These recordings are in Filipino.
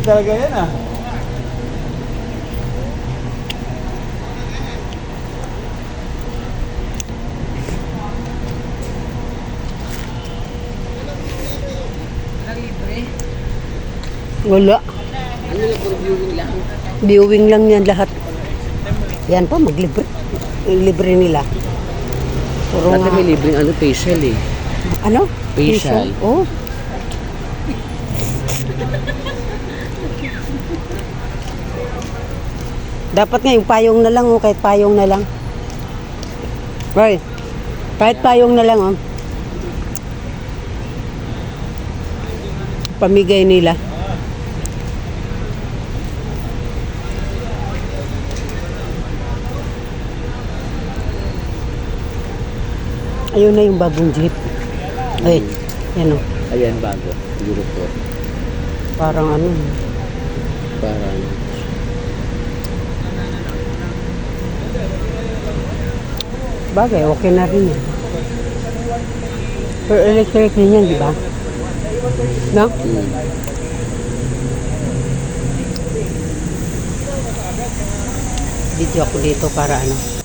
Laki talaga yan ah. Wala. Ano puro viewing lang? Viewing lang yan lahat. Yan pa, maglibre. Libre nila. Puro Dati nga- may libreng ano, facial eh. Ano? Facial. Oh. Dapat nga yung payong na lang, oh, kahit payong na lang. Right. Kahit payong na lang, oh. Pamigay nila. Ayun na yung bagong jeep. Ay, yan oh. Ayan, bago. Siguro po. Parang ano. Parang, Bagay, okay na rin yan. Pero electric din yan, di ba? No? hmm. Video ako dito para ano.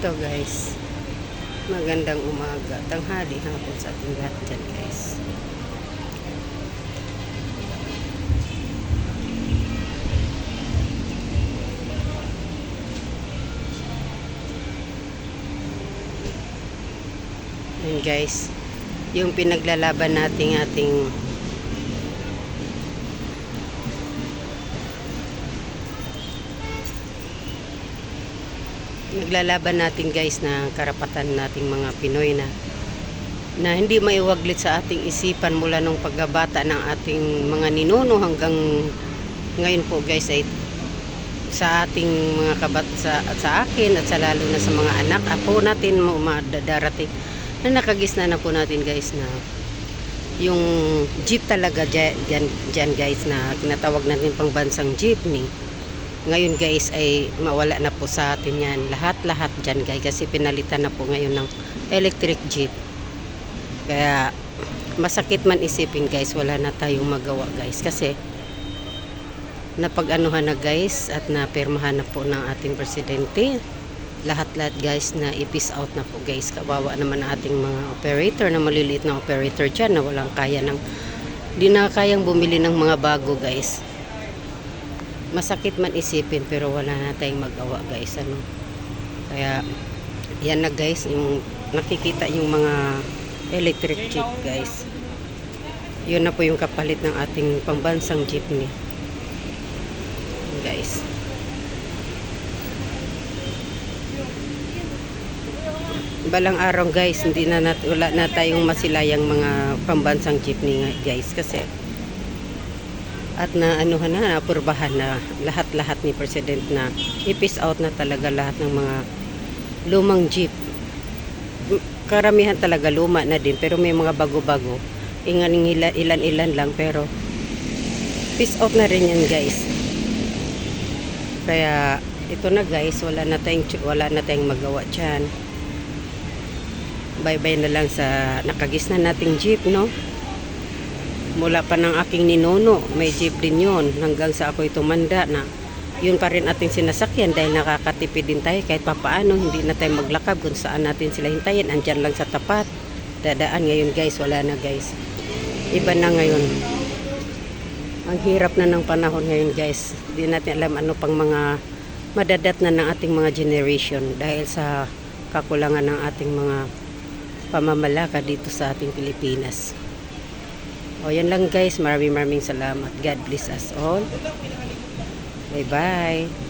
Ito guys. Magandang umaga. Tanghali hapon sa ating lahat dyan guys. Yan guys. Yung pinaglalaban nating ating naglalaban natin guys na karapatan nating mga Pinoy na na hindi maiwaglit sa ating isipan mula nung pagkabata ng ating mga ninuno hanggang ngayon po guys ay sa ating mga kabat sa, sa akin at sa lalo na sa mga anak apo natin mo darating na nakagisna na po natin guys na yung jeep talaga dyan, dyan guys na tinatawag natin pang bansang jeepney ngayon guys ay mawala na po sa atin yan. Lahat-lahat dyan guys kasi pinalitan na po ngayon ng electric jeep. Kaya masakit man isipin guys wala na tayong magawa guys. Kasi napag-anuhan na guys at napirmahan na po ng ating presidente. Lahat-lahat guys na i-peace out na po guys. Kawawa naman ang ating mga operator na maliliit na operator dyan na walang kaya ng di na kayang bumili ng mga bago guys masakit man isipin pero wala na tayong magawa guys ano? Kaya yan na guys yung nakikita yung mga electric jeep guys. Yun na po yung kapalit ng ating pambansang jeepney. Guys. Balang araw guys hindi na nat wala na tayong masilayang mga pambansang jeepney guys kasi at na anuhan na napurbahan na lahat-lahat ni president na i-peace out na talaga lahat ng mga lumang jeep. Karamihan talaga luma na din pero may mga bago-bago. Inganing ila- ilan-ilan lang pero peace out na rin yan guys. Kaya ito na guys wala na tayong wala na tayong magawa diyan bye-bye na lang sa nakagisna nating jeep no mula pa ng aking ninuno may jeep din yun. Hanggang sa ako'y tumanda na yun pa rin ating sinasakyan dahil nakakatipid din tayo. Kahit papaano hindi na tayo maglakab kung saan natin sila hintayin. Andyan lang sa tapat. Dadaan ngayon guys. Wala na guys. Iba na ngayon. Ang hirap na ng panahon ngayon guys. Hindi natin alam ano pang mga madadat na ng ating mga generation dahil sa kakulangan ng ating mga pamamalaka dito sa ating Pilipinas. O yan lang guys, maraming maraming salamat. God bless us all. Bye bye.